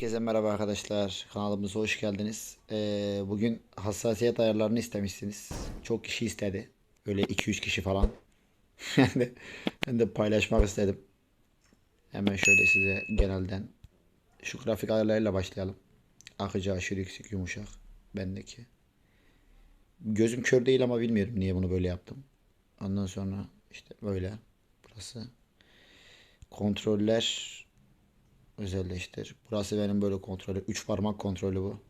Herkese merhaba arkadaşlar. Kanalımıza hoş geldiniz. Ee, bugün hassasiyet ayarlarını istemişsiniz. Çok kişi istedi. Öyle 2-3 kişi falan. ben, de, paylaşmak istedim. Hemen şöyle size genelden şu grafik ayarlarıyla başlayalım. Akıcı, aşırı yüksek, yumuşak. Bendeki. Gözüm kör değil ama bilmiyorum niye bunu böyle yaptım. Ondan sonra işte böyle. Burası. Kontroller özelleştir. Burası benim böyle kontrolü. 3 parmak kontrolü bu.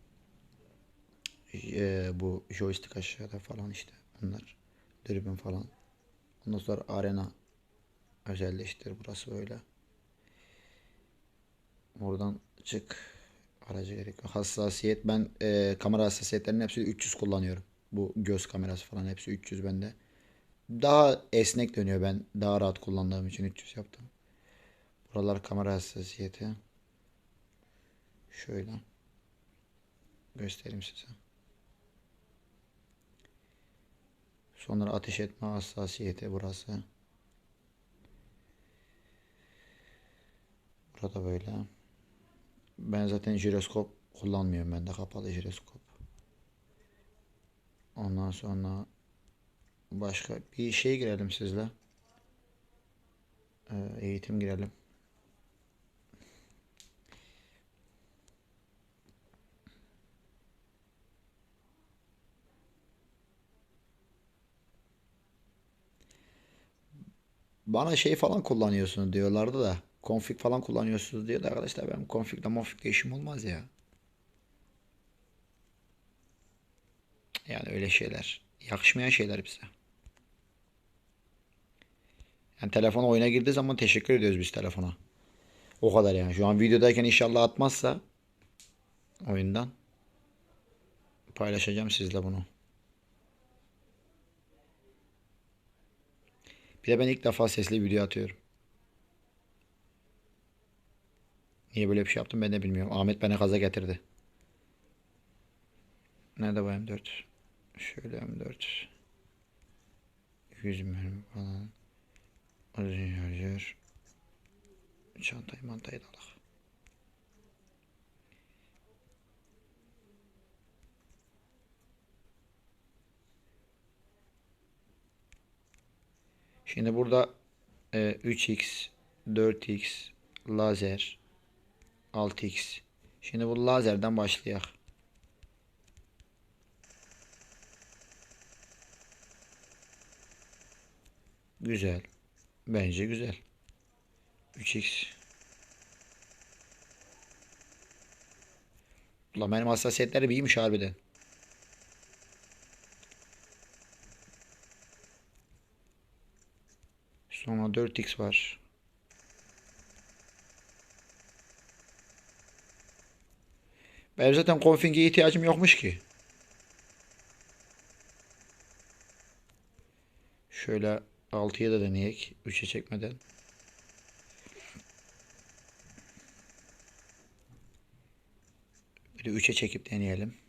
Ee, bu joystick aşağıda falan işte. Bunlar. Dürbün falan. Ondan sonra arena özelleştir. Burası böyle. Oradan çık. Araca gerek yok. Hassasiyet. Ben e, kamera hassasiyetlerinin hepsi 300 kullanıyorum. Bu göz kamerası falan hepsi 300 bende. Daha esnek dönüyor ben. Daha rahat kullandığım için 300 yaptım. Buralar kamera hassasiyeti. Şöyle. Göstereyim size. Sonra ateş etme hassasiyeti burası. Burada böyle. Ben zaten jiroskop kullanmıyorum. Ben de kapalı jiroskop. Ondan sonra başka bir şey girelim sizle. Ee, eğitim girelim. Bana şey falan kullanıyorsunuz diyorlardı da. Config falan kullanıyorsunuz diyor da arkadaşlar benim configle monfigle işim olmaz ya. Yani öyle şeyler. Yakışmayan şeyler bize. Yani telefon oyuna girdiği zaman teşekkür ediyoruz biz telefona. O kadar yani. Şu an videodayken inşallah atmazsa oyundan paylaşacağım sizle bunu. Bir de ben ilk defa sesli video atıyorum. Niye böyle bir şey yaptım ben de bilmiyorum. Ahmet beni gaza getirdi. Nerede bu M4? Şöyle M4. 100 mermi falan. Uzun şarjör. Çantayı mantayı da alak. Şimdi burada e, 3x, 4x, lazer, 6x. Şimdi bu lazerden başlayalım. Güzel. Bence güzel. 3x. Ulan benim hassasiyetlerim iyiymiş harbiden. Sonra 4x var. Benim zaten config'e ihtiyacım yokmuş ki. Şöyle 6'ya da deneyek. 3'e çekmeden. Bir de 3'e çekip deneyelim.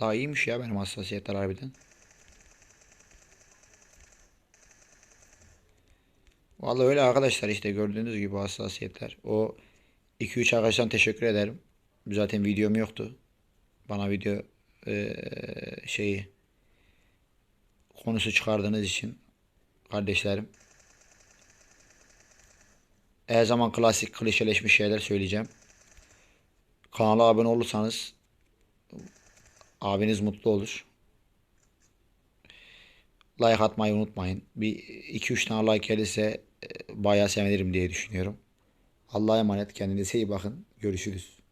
Vallahi iyiymiş ya benim hassasiyetler harbiden. Vallahi öyle arkadaşlar işte gördüğünüz gibi hassasiyetler. O 2-3 arkadaştan teşekkür ederim. Zaten videom yoktu. Bana video eee, şeyi konusu çıkardığınız için kardeşlerim. Her zaman klasik klişeleşmiş şeyler söyleyeceğim. Kanala abone olursanız abiniz mutlu olur. Like atmayı unutmayın. Bir 2-3 tane like gelirse e, bayağı sevinirim diye düşünüyorum. Allah'a emanet. Kendinize iyi bakın. Görüşürüz.